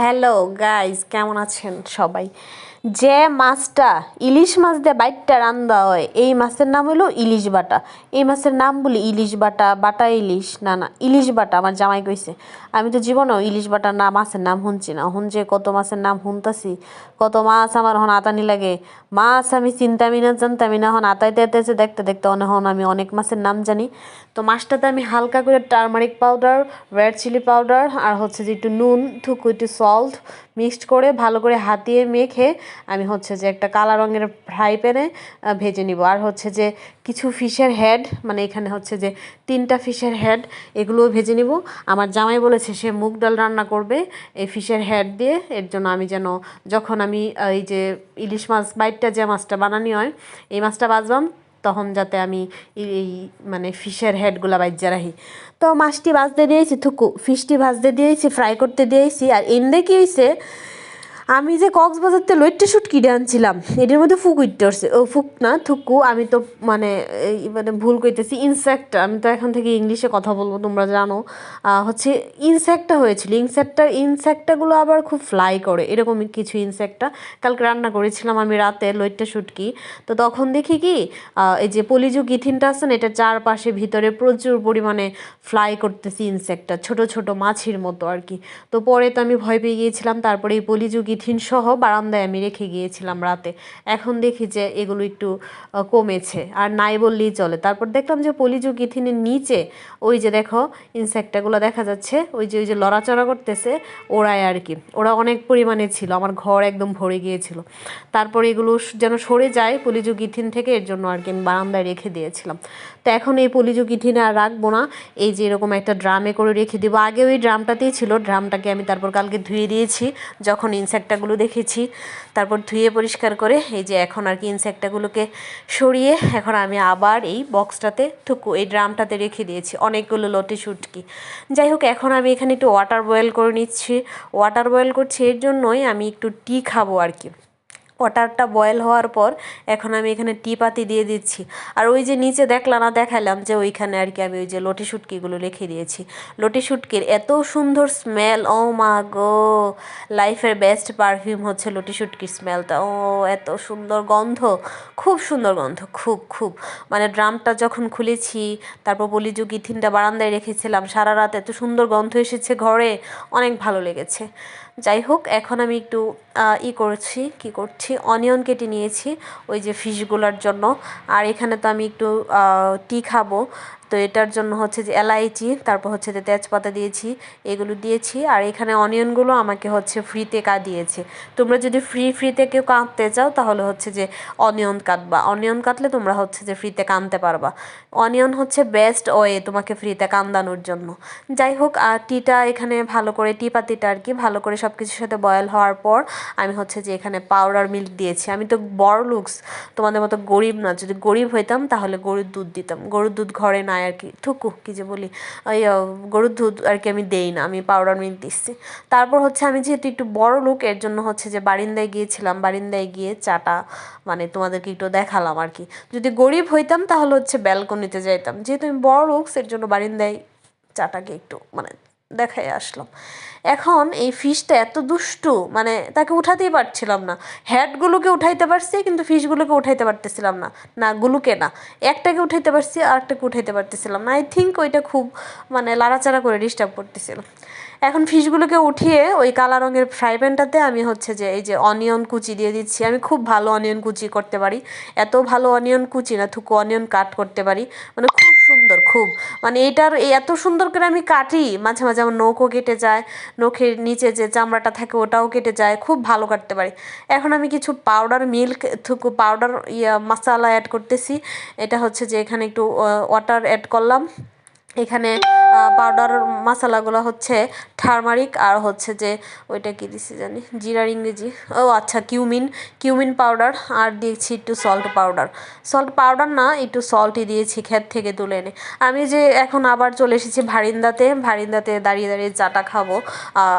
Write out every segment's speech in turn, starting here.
Hello guys কেমন আছেন সবাই? যে মাছটা ইলিশ মাছ দিয়ে বাইটটা রান্দা হয়, এই মাছের নাম হলো ইলিশ বাটা। এই মাছের নাম বলি ইলিশ বাটা বাটা ইলিশ, না না, ইলিশ বাটা, আমার জামাই কইছে। আমি তো জীবনেও ইলিশ বাটা না মাছের নাম শুনছি না। যে কত মাছের নাম শুনতাছি, কত মাছ আমার হন আতানি লাগে। মাছ আমি চিন্তামি না জানতামি না, হন আতাইতে আতাইছে দেখতে দেখতে অনেক হন আমি অনেক মাছের নাম জানি। তো মাছটাতে আমি হালকা করে turmeric powder red chilli powder আর হচ্ছে যে একটু নুন থুকু একটু সল্ট মিক্সড করে ভালো করে হাতিয়ে মেখে আমি হচ্ছে যে একটা কালা রঙের ফ্রাই প্যানে ভেজে নিব। আর হচ্ছে যে কিছু ফিশের হেড মানে এখানে হচ্ছে যে তিনটা ফিশের হেড এগুলোও ভেজে নিব। আমার জামাই বলেছে সে মুগ ডাল রান্না করবে এই ফিশের হেড দিয়ে। এর জন্য আমি যেন যখন আমি এই যে ইলিশ মাছ, বাইটটা যে মাছটা বানানি হয়, এই মাছটা বাজবাম। তখন যাতে আমি এই মানে ফিশের হেডগুলো বাইজ্য রাখি। তো মাছটি ভাজতে দিয়েছি, থুকু। ফিশটি ভাজতে দিয়েছি, ফ্রাই করতে দিয়েছি, আর এন্ডে কী হয়েছে আমি যে কক্সবাজারতে লইট্টে শুট কিনে আনছিলাম এটার মধ্যে ফুক উঠতে ও ফুক না, থুকু, আমি তো মানে মানে ভুল কইতেছি। ইনসেক্ট আমি তো এখন থেকে ইংলিশে কথা বলব, তোমরা জানো। হচ্ছে ইনসেক্টটা হয়েছিল। ইনসেক্টটা ইনসেক্টটাগুলো আবার খুব ফ্লাই করে। এরকম কিছু ইনসেক্টটা কালকে রান্না করেছিলাম আমি রাতে লইট্টে শুটকি তো তখন দেখি কি এই যে পলিজু গিথিনটা আছে না, এটা চারপাশে ভিতরে প্রচুর পরিমাণে ফ্লাই করতেছি ইনসেক্টটা ছোট ছোট মাছির মতো আর কি। তো পরে তো আমি ভয় পেয়ে গিয়েছিলাম, তারপরে এই পলিজু পলিথিন সহ বারান্দায় আমি রেখে গিয়েছিলাম রাতে। এখন দেখি যে এগুলো একটু কমেছে আর নাই বললেই চলে। তারপর দেখলাম যে পলিজু গিথিনের নিচে ওই যে দেখো ইনসেক্টাগুলো দেখা যাচ্ছে, ওই যে ওই যে লড়াচড়া করতেছে ওরাই আর কি। ওরা অনেক পরিমাণে ছিল, আমার ঘর একদম ভরে গিয়েছিল। তারপর এগুলো যেন সরে যায় পলিজু গিথিন থেকে, এর জন্য আর কি আমি বারান্দায় রেখে দিয়েছিলাম। তো এখন এই পলিজু গিথিনে আর রাখব না, এই যে এরকম একটা ড্রামে করে রেখে দেবো। আগে ওই ড্রামটাতেই ছিল, ড্রামটাকে আমি তারপর কালকে ধুয়ে দিয়েছি, যখন ইনসেক্ট ইনসেক্টাগুলো দেখেছি। তারপর ধুয়ে পরিষ্কার করে এই যে এখন আর কি ইনসেক্টাগুলোকে সরিয়ে এখন আমি আবার এই বক্সটাতে ঠুকু এই ড্রামটাতে রেখে দিয়েছি অনেকগুলো লটে শুটকি যাই হোক এখন আমি এখানে একটু ওয়াটার বয়েল করে নিচ্ছি। ওয়াটার বয়েল করছি এর জন্যই আমি একটু টি খাব আর কি। ওয়াটারটা বয়েল হওয়ার পর এখন আমি এখানে টি পাতি দিয়ে দিচ্ছি। আর ওই যে নিচে দেখলাম না দেখালাম যে ওইখানে আর কি আমি ওই যে লটি শুটকিগুলো রেখে দিয়েছি। লটি শুটকির এত সুন্দর স্মেল ও মা গো! লাইফের বেস্ট পারফিউম হচ্ছে লটি শুটকির স্মেলটা ও, এত সুন্দর গন্ধ, খুব সুন্দর গন্ধ, খুব খুব। মানে ড্রামটা যখন খুলেছি, তারপর বলি যে গিথিনটা বারান্দায় রেখেছিলাম, সারা রাত এত সুন্দর গন্ধ এসেছে ঘরে, অনেক ভালো লেগেছে। যাই হোক এখন আমি একটু ই করছি, কি করছি অনিয়ন কেটে নিয়েছি, ওই যে ফিশগুলোর জন্য। আর এখানে তো আমি একটু টি খাব। তো এটার জন্য হচ্ছে যে এলাইচি, তারপর হচ্ছে যে তেজপাতা দিয়েছি, এগুলো দিয়েছি, আর এখানে অনিয়নগুলো আমাকে হচ্ছে ফ্রিতে কা দিয়েছে। তোমরা যদি ফ্রি ফ্রিতে কেউ কাঁদতে চাও, তাহলে হচ্ছে যে অনিয়ন কাটবা। অনিয়ন কাটলে তোমরা হচ্ছে যে ফ্রিতে কাঁদতে পারবা। অনিয়ন হচ্ছে বেস্ট ওয়ে তোমাকে ফ্রিতে কান্দানোর জন্য। যাই হোক, আর টিটা এখানে ভালো করে টি পাতিটা আর কি ভালো করে সব কিছুর সাথে বয়েল হওয়ার পর আমি হচ্ছে যে এখানে পাউডার মিল্ক দিয়েছি। আমি তো বড় লুকস তোমাদের মতো গরিব না। যদি গরিব হইতাম, তাহলে গরুর দুধ দিতাম। গরুর দুধ ঘরে না আর কি। থুকু, কি যে বলি, ওই গরুর দুধ আর কি আমি দেই না, আমি পাউডার মিল্ক দিচ্ছি। তারপর হচ্ছে আমি যেহেতু একটু বড় লোক, এর জন্য হচ্ছে যে বারিন্দায় গিয়েছিলাম, বারিন্দায় গিয়ে চাটা মানে তোমাদেরকে একটু দেখালাম আর কি। যদি গরিব হইতাম তাহলে হচ্ছে ব্যালকনিতে যাইতাম। যেহেতু আমি বড় লোক, এর জন্য বারিন্দায় চাটাকে একটু মানে দেখাই আসলাম। এখন এই ফিশটা এত দুষ্টু মানে তাকে উঠাতেই পারছিলাম না। হ্যাডগুলোকে উঠাইতে পারছি, কিন্তু ফিশগুলোকে উঠাইতে পারতেছিলাম না। না, গুলোকে না। একটাকে উঠাইতে পারছি, আর একটাকে উঠাইতে পারতেছিলাম না। আই থিঙ্ক ওইটা খুব মানে লাড়াচাড়া করে ডিস্টার্ব করতেছিল। এখন ফিশগুলোকে উঠিয়ে ওই কালা রঙের ফ্রাই প্যানটাতে আমি হচ্ছে যে এই যে অনিয়ন কুচি দিয়ে দিচ্ছি। আমি খুব ভালো অনিয়ন কুচি করতে পারি। এত ভালো অনিয়ন কুচি না, থুকু অনিয়ন কাট করতে পারি। মানে খুব সুন্দর, খুব। মানে এটার এত সুন্দর করে আমি কাটি, মাঝে মাঝে আমার নৌকো কেটে যায়, নখের নিচে যে চামড়াটা থাকে ওটাও কেটে যায়, খুব ভালো কাটতে পারি। এখন আমি কিছু পাউডার মিল্ক থুকু পাউডার ইয়া মশালা অ্যাড করতেছি। এটা হচ্ছে যে এখানে একটু ওয়াটার অ্যাড করলাম। এখানে পাউডার মশলাগুলো হচ্ছে টারমারিক আর হচ্ছে যে ওইটা কী দিছি জানি? জিরার ইংরেজি। ও আচ্ছা কিউমিন কিউমিন পাউডার আর দিয়েছি একটু সল্ট পাউডার সল্ট পাউডার না, একটু সল্টই দিয়েছি ক্ষেত থেকে তুলে এনে। আমি যে এখন আবার চলে এসেছি ভারিন্দাতে ভারিন্দাতে দাঁড়িয়ে দাঁড়িয়ে চাটা খাব।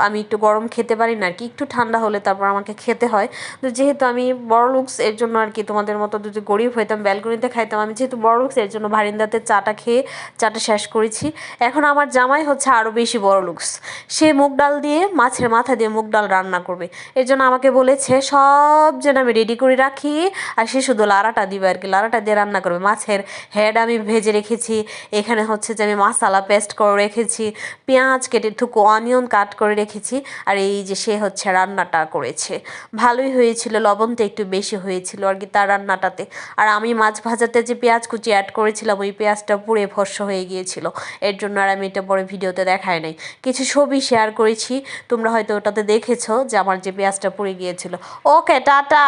আমি একটু গরম খেতে পারি না আর কি একটু ঠান্ডা হলে তারপর আমাকে খেতে হয়। তো যেহেতু আমি বড় লুকস এর জন্য আর কি তোমাদের মতো যদি গরিব হইতাম ব্যালকনিতে খাইতাম, আমি যেহেতু বড় লুকস এর জন্য ভারিন্দাতে চাটা খেয়ে, চাটা শেষ করেছি। এখন আমার জামাই হচ্ছে আরও বেশি বড় লুকস সে মুগ ডাল দিয়ে মাছের মাথা দিয়ে মুগ ডাল রান্না করবে। এর জন্য আমাকে বলেছে, সব যেন আমি রেডি করে রাখি, আর সে শুধু লাড়াটা দিবে আর কি লাড়াটা দিয়ে রান্না করবে। মাছের হেড আমি ভেজে রেখেছি, এখানে হচ্ছে যে আমি মশলা পেস্ট করে রেখেছি, পেঁয়াজ কেটে থুকু অনিয়ন কাট করে রেখেছি, আর এই যে সে হচ্ছে রান্নাটা করেছে। ভালোই হয়েছিল, লবণটা একটু বেশি হয়েছিল আর কি তার রান্নাটাতে। আর আমি মাছ ভাজাতে যে পেঁয়াজ কুচি অ্যাড করেছিলাম, ওই পেঁয়াজটা পুড়ে ভস্য হয়ে গিয়েছিল। এর জন্য আর আমি এটা পরে ভিডিওতে দেখায় নাই। কিছু ছবি শেয়ার করেছি, তোমরা হয়তো ওটাতে দেখেছ যে আমার যে পেঁয়াজটা পড়ে গিয়েছিল। Okay, tata!